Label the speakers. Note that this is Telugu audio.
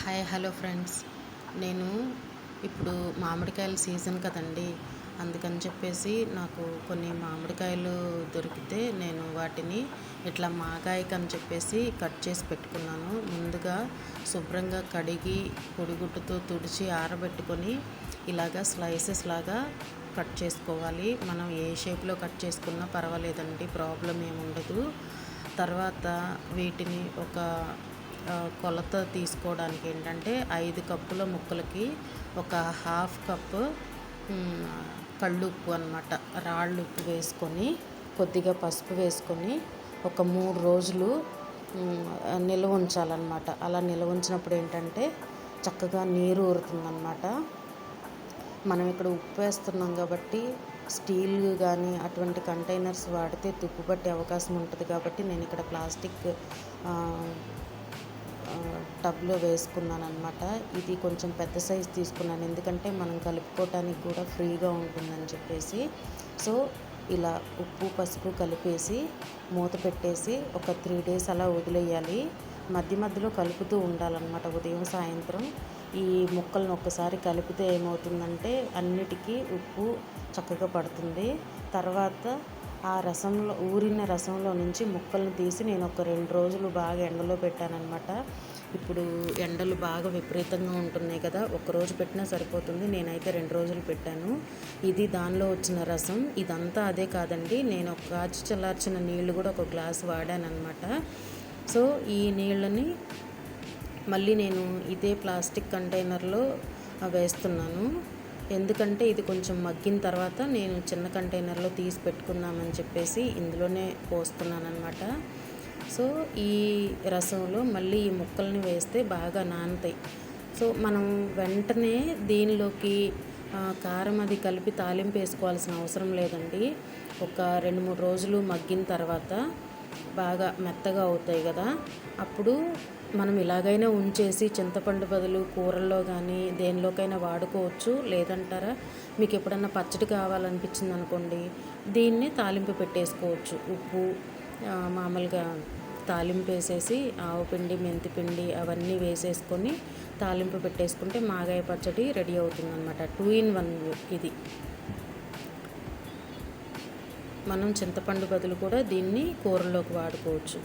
Speaker 1: Hi hello friends. నేను ఇప్పుడు మామిడికాయల సీజన్ కదండి. అందుకని చెప్పేసి నాకు కొన్ని మామిడికాయలు దొరికితే నేను వాటిని ఇట్లా మాగాయకి అని చెప్పేసి కట్ చేసి పెట్టుకున్నాను. ముందుగా శుభ్రంగా కడిగి పొడిగుడ్డుతో తుడిచి ఆరబెట్టుకొని ఇలాగా స్లైసెస్ లాగా కట్ చేసుకోవాలి. మనం ఏ షేప్లో కట్ చేసుకున్నా పర్వాలేదండి ప్రాబ్లం ఏముండదు. తర్వాత వీటిని ఒక కొలత తీసుకోవడానికి ఏంటంటే ఐదు కప్పుల ముక్కలకి ఒక హాఫ్ కప్పు కళ్ళు ఉప్పు అనమాట రాళ్ళు ఉప్పు వేసుకొని కొద్దిగా పసుపు వేసుకొని ఒక మూడు రోజులు నిల్వ ఉంచాలన్నమాట. అలా నిల్వ ఉంచినప్పుడు ఏంటంటే చక్కగా నీరు ఊరుతుందన్నమాట. మనం ఇక్కడ ఉప్పు వేస్తున్నాం కాబట్టి స్టీల్ కానీ అటువంటి కంటైనర్స్ వాడితే తుప్పు పట్టే అవకాశం ఉంటుంది కాబట్టి నేను ఇక్కడ ప్లాస్టిక్ టబ్లో వేసుకున్నాను అనమాట ఇది కొంచెం పెద్ద సైజ్ తీసుకున్నాను. ఎందుకంటే మనం కలుపుకోవటానికి కూడా ఫ్రీగా ఉంటుందని చెప్పేసి. సో ఇలా ఉప్పు పసుపు కలిపేసి మూత పెట్టేసి ఒక త్రీ డేస్ అలా వదిలేయాలి. మధ్య మధ్యలో కలుపుతూ ఉండాలన్నమాట ఉదయం సాయంత్రం. ఈ ముక్కలను ఒక్కసారి కలిపితే ఏమవుతుందంటే అన్నిటికీ ఉప్పు చక్కగా పడుతుంది. తర్వాత ఆ రసంలో ఊరిన రసంలో నుంచి ముక్కలను తీసి నేను ఒక రెండు రోజులు బాగా ఎండలో పెట్టానమాట ఇప్పుడు ఎండలు బాగా విపరీతంగా ఉంటున్నాయి కదా రోజు పెట్టినా సరిపోతుంది. నేనైతే రెండు రోజులు పెట్టాను. ఇది దానిలో వచ్చిన రసం. ఇదంతా అదే కాదండి నేను ఒక కాచి చల్లార్చిన నీళ్ళు కూడా ఒక గ్లాస్ వాడానమాట సో ఈ నీళ్ళని మళ్ళీ నేను ఇదే ప్లాస్టిక్ కంటైనర్లో వేస్తున్నాను. ఎందుకంటే ఇది కొంచెం మగ్గిన తర్వాత నేను చిన్న కంటైనర్లో తీసి పెట్టుకుందామని చెప్పేసి ఇందులోనే పోస్తున్నాను అనమాట సో ఈ రసంలో మళ్ళీ ఈ ముక్కల్ని వేస్తే బాగా నానుతాయి. సో మనం వెంటనే దీనిలోకి కారం అది కలిపి తాలింపు వేసుకోవాల్సిన అవసరం లేదండి. ఒక రెండు మూడు రోజులు మగ్గిన తర్వాత బాగా మెత్తగా అవుతాయి కదా. అప్పుడు మనం ఇలాగైనా ఉంచేసి చింతపండు బదులు కూరల్లో కానీ దేనిలోకైనా వాడుకోవచ్చు. లేదంటారా? మీకు ఎప్పుడన్నా పచ్చడి కావాలనిపించింది అనుకోండి దీన్ని తాలింపు పెట్టేసుకోవచ్చు. ఉప్పు మామూలుగా తాలింపు వేసేసి ఆవపిండి మెంతిపిండి అవన్నీ వేసేసుకొని తాలింపు పెట్టేసుకుంటే మాగాయ పచ్చడి రెడీ అవుతుంది అనమాట టూ ఇన్ వన్ ఇది. మనం చింతపండు బదులు కూడా దీన్ని కూరలోకి వాడుకోవచ్చు.